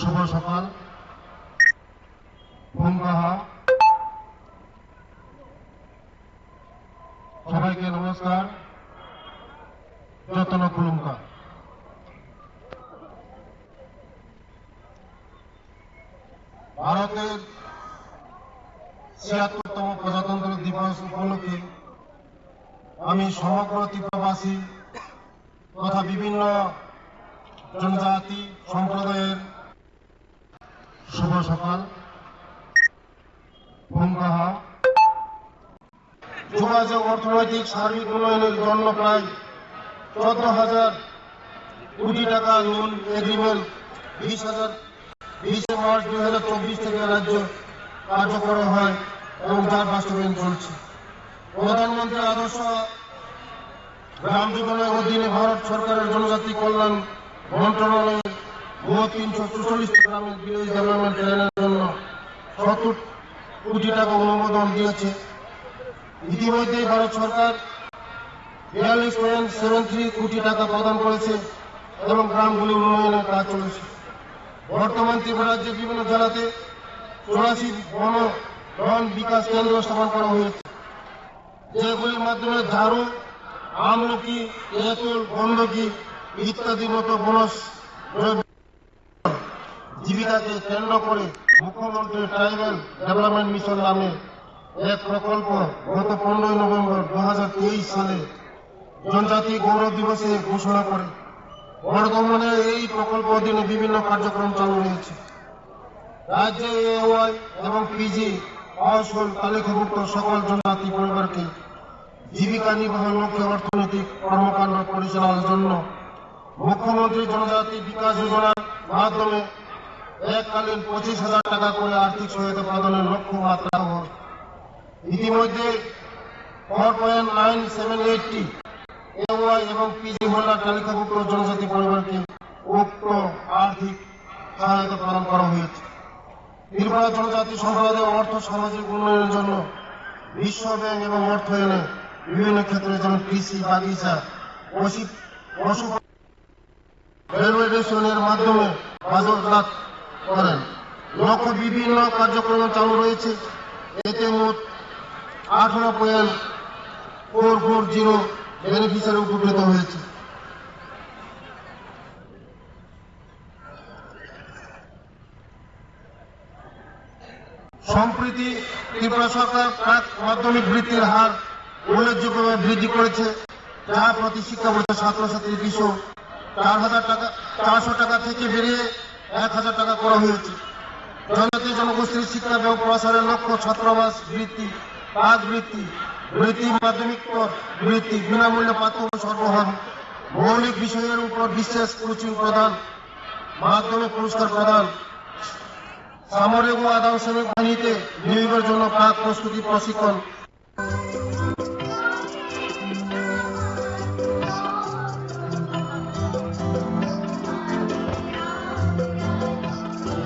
শুভ সকাল। সবাইকে নমস্কার। যতন কুলুঙ্কা ভারতের ছিয়াত্তরতম প্রজাতন্ত্র দিবস উপলক্ষে আমি সমগ্র ত্রিপুরাবাসী তথা বিভিন্ন জনজাতি, সম্প্রদায়ের সকাল। ভূমকাহা যোগাযোগ অর্থনৈতিক সার্বিক উন্নয়নের জন্য প্রায় চোদ্দ হাজার কোটি টাকা লোন এগ্রিমেন্ট বিশ হাজার বিশে মার্চ দুই হাজার চব্বিশ থেকে রাজ্য কার্যকর হয় এবং যার বাস্তবায়ন চলছে। প্রধানমন্ত্রী আদর্শ গ্রাম জীবনের অধীনে ভারত সরকারের জনজাতি কল্যাণ মন্ত্রণালয়ের ইতিমধ্যে ভারত সরকার বিয়াল্লিশ সেভেন কোটি টাকা প্রদান করেছে এবং গ্রামগুলি উন্নয়নের কাজ চলেছে। বর্তমান ত্রিপুরা রাজ্যের বিভিন্ন জেলাতে চৌরাশি বন বন বিকাশ কেন্দ্র স্থাপন করা হয়েছে, যেগুলির মাধ্যমে ঝাড়ু, আমলকি তেঁতুল গন্ধকি ইত্যাদি মতো বনস জীবিকাকে কেন্দ্র করে মুখ্যমন্ত্রী ট্রাইবাল ডেভেলপমেন্ট মিশন নামে এক প্রকল্প গত পনেরোই নভেম্বর দু সালে জনজাতি গৌরব দিবসে ঘোষণা করে। বর্ধমানে এই প্রকল্প অধীনে বিভিন্ন কার্যক্রম চালু রয়েছে। রাজ্যে এওয়াই এবং পিজি হাউসহোল্ড তালিকাভুক্ত সকল জনজাতি পরিবারকে জীবিকা নির্বাহের লক্ষ্যে অর্থনৈতিক কর্মকাণ্ড পরিচালনার জন্য মুখ্যমন্ত্রী জনজাতি বিকাশ যোজনার মাধ্যমে এককালীন পঁচিশ হাজার টাকা করে আর্থিক সহায়তা প্রদানের লক্ষ্য মাত্রা ইতিমধ্যে এবং পিজি হোল্ডার তালিকাভুক্ত জনজাতি পরিবারকে উক্ত আর্থিক সহায়তা প্রদান করা হয়েছে। জনজাতি সম্প্রদায়ের অর্থ সামাজিক উন্নয়নের জন্য বিশ্ব ব্যাংক এবং অর্থায়নে বিভিন্ন ক্ষেত্রে যেমন কৃষি, বাগিচা পশু রেলওয়ে স্টেশনের মাধ্যমে বাজারজাত করেন। লক্ষ্য বিভিন্ন কার্যক্রম চালু রয়েছে। এতে মোট আঠারো point four four zero beneficiary উপকৃত হয়েছে। সম্প্রতি ত্রিপুরা সরকার প্রাক মাধ্যমিক বৃত্তির হার উল্লেখযোগ্যভাবে বৃদ্ধি করেছে। যা প্রতি শিক্ষাবর্ষে ছাত্রছাত্রীর পিছু চার হাজার টাকা, চারশো টাকা থেকে বেরিয়ে এক হাজার টাকা করা হয়েছে। জনগোষ্ঠীর শিক্ষা প্রসারের লক্ষ্য ছাত্রাবাস বৃত্তি পাক বৃত্তি বৃত্তি মাধ্যমিক বৃত্তি, বিনামূল্যে সরবরাহ মৌলিক বিষয়ের উপর বিশেষ কোচিং প্রদান, মাধ্যমিক পুরস্কার প্রদান। সামরিক ও আদান শ্রমিক বাহিনীতে নিয়োগের জন্য প্রস্তুতি প্রশিক্ষণ